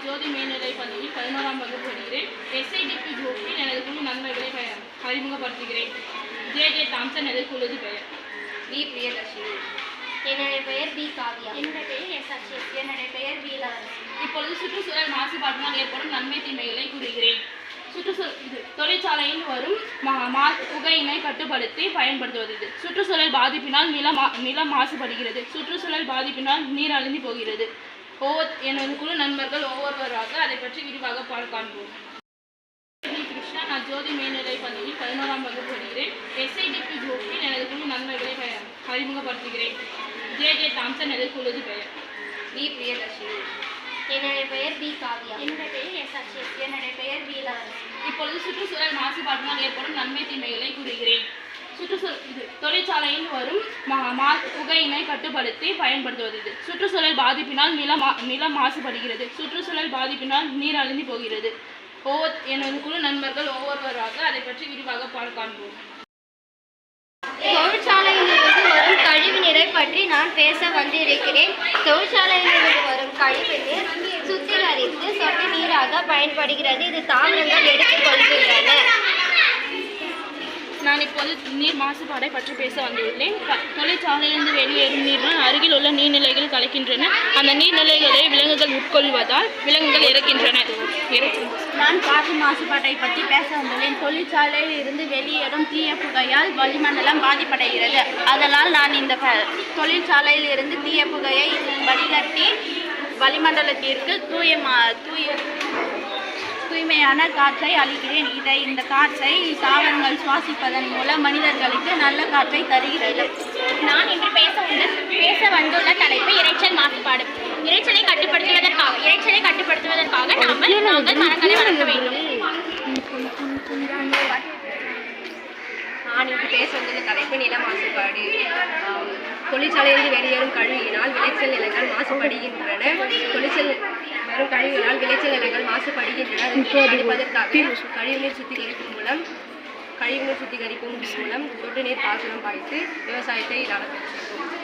நான் ஜோதி மேல்நிலை பள்ளியில் பதினோராம் வகுப்பு படிக்கிறேன். எஸ்ஐடிபி குரூப்பில் எனது குழு ப- அறிமுகப்படுத்துகிறேன். ஜே. ஜே. தாம்சன் எனது குழுது பெயர். வி பிரியதர்ஷினி. என்னுடைய பெயர் பி. காவியா. என்னுடைய பெயர் எஸ். அக்ஷய் என்னுடைய பெயர் இளவரசி இப்பொழுது சுற்றுச்சூழல் மாசுபாட்டினால் ஏற்படும் நன்மை தீமைகளை கூறுகிறேன். சுற்றுச்சூழல் இது தொழிற்சாலையில் வரும் மா மா புகையினை கட்டுப்படுத்தி பயன்படுத்துவது. இது சுற்றுச்சூழல் பாதிப்பினால் நிலம் மா- நிலம் மாசுபடுகிறது. சுற்றுச்சூழல் பாதிப்பினால் நீர் அழிந்து போகிறது. ஒவ்வொரு எனது குழு நண்பர்கள் ஒவ்வொருவராக அதை பற்றி விரிவாக பால் காண்போம். கிருஷ்ணா நான் ஜோதி மேல்நிலை பள்ளியில் பதினோராம் வகுப்பு படிக்கிறேன். எஸ்ஐடிபி குரூப்பில் எனது குழு நன்மைகளை ப- அறிமுகப்படுத்துகிறேன். ஜே. ஜே. தாம்சன் எனது குழுது பெயர். வி பிரியதர்ஷினி. என்னுடைய பெயர் பி. காவியா. என்னுடைய பெயர் எஸ். அக்ஷய் என்னுடைய பெயர் பி இப்பொழுது சுற்றுச்சூழல் மாசுபாட்டினால் ஏற்படும் நன்மை தீமைகளை கூறுகிறேன். சுற்றுச்சூழல் இது தொழிற்சாலையில் வரும் மா மா புகையினை கட்டுப்படுத்தி பயன்படுத்துவது இது சுற்றுச்சூழல் பாதிப்பினால் நிலம் நிலம் மாசுபடுகிறது. சுற்றுச்சூழல் பாதிப்பினால் நீர் அழிந்து போகிறது. ஒவ்வொரு எனது குழு நண்பர்கள் ஒவ்வொருவராக அதை பற்றி விரிவாக காண்போம். தொழிற்சாலையிலிருந்து வரும் கழிவு நீரை பற்றி நான் பேச வந்திருக்கிறேன். தொழிற்சாலையிலிருந்து வரும் கழிவு நீர் சுத்திகரித்து சொட்டு நீராக பயன்படுகிறது. இது தாமிரங்கள் எடுத்துக்கொள்கின்றன நான் இப்போது நீர் மாசுபாடை பற்றி பேச வந்துள்ளேன். தொழிற்சாலையிலிருந்து வெளியேறும் நீரினால் அருகில் உள்ள நீர்நிலைகள் கலக்கின்றன. அந்த நீர்நிலைகளை விலங்குகள் உட்கொள்வதால் விலங்குகள் இறக்கின்றன. நான் காற்று மாசுபாட்டை பற்றி பேச வந்துள்ளேன். தொழிற்சாலையில் இருந்து வெளியேறும் தீய புகையால் வளிமண்டலம் பாதிப்படைகிறது. அதனால் நான் இந்த தொழிற்சாலையில் இருந்து தீய புகையை வடிகட்டி வளிமண்டலத்திற்கு தூய மா- தூய தூய்மையான காற்றை அளிக்கிறேன். இதை இந்த காற்றை தாவரங்கள் சுவாசிப்பதன் மூலம் மனிதர்களுக்கு நல்ல காற்றை தருகிறது. நான் இன்று பேச உள்ள பேச வந்துள்ள தலைப்பு இரைச்சல் மாசுபாடு. இரைச்சலை கட்டுப்படுத்துவதற்காக இரைச்சலை கட்டுப்படுத்துவதற்காக நாமல் நாங்கள் மரங்களை வளர்க்க வேண்டும். நான் இங்கு பேச வந்துள்ள தலைப்பு நில மாசுபாடு. தொழிற்சாலையிலிருந்து வெளியேறும் கழிவினால் விளைச்சல் நிலங்கள் மாசுபடுகின்றன. தொழிற்சல் வரும் கழிவுகளால் விளைச்சல் நிலங்கள் மாசுபடுகின்றன கழிவுநீர் சுத்திகரிப்பு மூலம் கழிவுநீர் சுத்திகரிப்பு மூலம் சொட்டு நீர் பாசனம் பாய்த்து விவசாயத்தை நடத்துகிறோம்